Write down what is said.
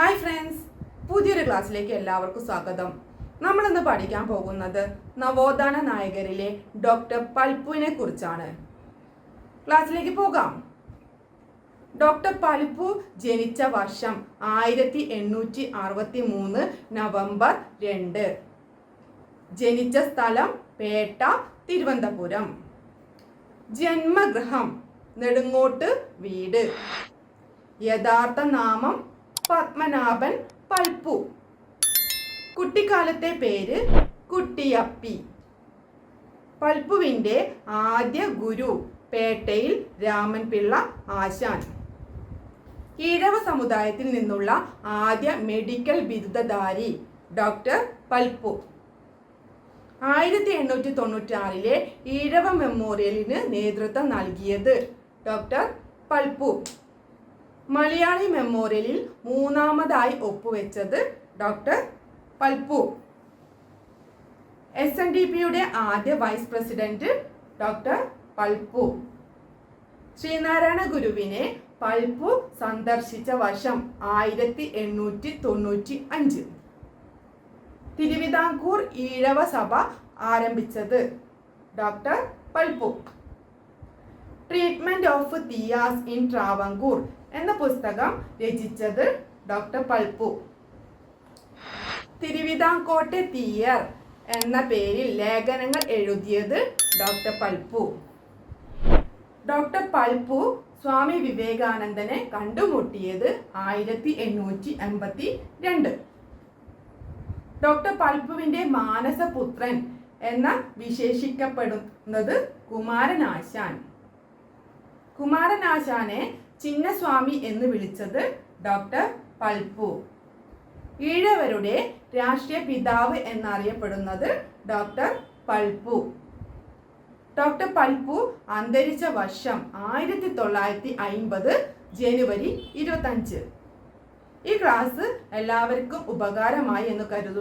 Hi friends പുതിയൊരു ക്ലാസ്സിലേക്ക് എല്ലാവർക്കും സ്വാഗതം. നമ്മളിന്ന് പഠിക്കാൻ പോകുന്നത് നവോത്ഥാന നായകരിലെ ഡോക്ടർ പൽപ്പുവിനെ കുറിച്ചാണ്. ക്ലാസ്സിലേക്ക് പോകാം. ഡോക്ടർ പൽപ്പു ജനിച്ച വർഷം ആയിരത്തി എണ്ണൂറ്റി അറുപത്തി മൂന്ന് നവംബർ രണ്ട്. ജനിച്ച സ്ഥലം പേട്ട തിരുവനന്തപുരം. ജന്മഗൃഹം നെടുങ്ങോട്ട് വീട്. യഥാർത്ഥ നാമം പത്മനാഭൻ പൽപ്പു. കുട്ടിക്കാലത്തെ പേര് കുട്ടിയപ്പി. പൽപ്പുവിന്റെ ആദ്യ ഗുരു പേട്ടയിൽ രാമൻ പിള്ള ആശാൻ. ഈഴവ സമുദായത്തിൽ നിന്നുള്ള ആദ്യ മെഡിക്കൽ ബിരുദധാരി ഡോക്ടർ പൽപ്പു. ആയിരത്തി എണ്ണൂറ്റി തൊണ്ണൂറ്റി ആറിലെ ഈഴവ മെമ്മോറിയലിന് നേതൃത്വം നൽകിയത് ഡോക്ടർ പൽപ്പു. മലയാളി മെമ്മോറിയലിൽ മൂന്നാമതായി ഒപ്പുവെച്ചത് doctor Palpu. S N D പിയുടെ ആദ്യ vice president doctor Palpu. Sreenarayana ഗുരുവിനെ പൽപ്പു സന്ദർശിച്ച വർഷം ആയിരത്തി എണ്ണൂറ്റി തൊണ്ണൂറ്റി അഞ്ച്. തിരുവിതാംകൂർ ഈഴവ സഭ ആരംഭിച്ചത് doctor Palpu. Treatment of Thiyyas in Travancore എന്ന പുസ്തകം രചിച്ചത് ഡോക്ടർ പൾപ്പു. തിരുവിതാംകോട്ടെ തീയർ എന്ന പേരിൽ ലേഖനങ്ങൾ എഴുതിയത് ഡോക്ടർ പൾപ്പു. ഡോക്ടർ പൾപ്പു സ്വാമി വിവേകാനന്ദനെ കണ്ടുമുട്ടിയത് ആയിരത്തി എണ്ണൂറ്റി എൺപത്തി രണ്ട്. ഡോക്ടർ പൽപ്പുവിന്റെ മാനസപുത്രൻ എന്ന വിശേഷിക്കപ്പെടുന്നത് കുമാരനാശാൻ. കുമാരനാശാനെ ചിന്നസ്വാമി എന്ന് വിളിച്ചത് ഡോക്ടർ പൽപ്പു. ഈഴവരുടെ രാഷ്ട്രീയ പിതാവ് എന്നറിയപ്പെടുന്നത് ഡോക്ടർ പൽപ്പു. ഡോക്ടർ പൽപ്പു അന്തരിച്ച വർഷം ആയിരത്തി തൊള്ളായിരത്തി അയിമ്പത് ജനുവരി ഇരുപത്തഞ്ച്. ഈ ക്ലാസ് എല്ലാവർക്കും ഉപകാരമായി എന്ന് കരുതുന്നു.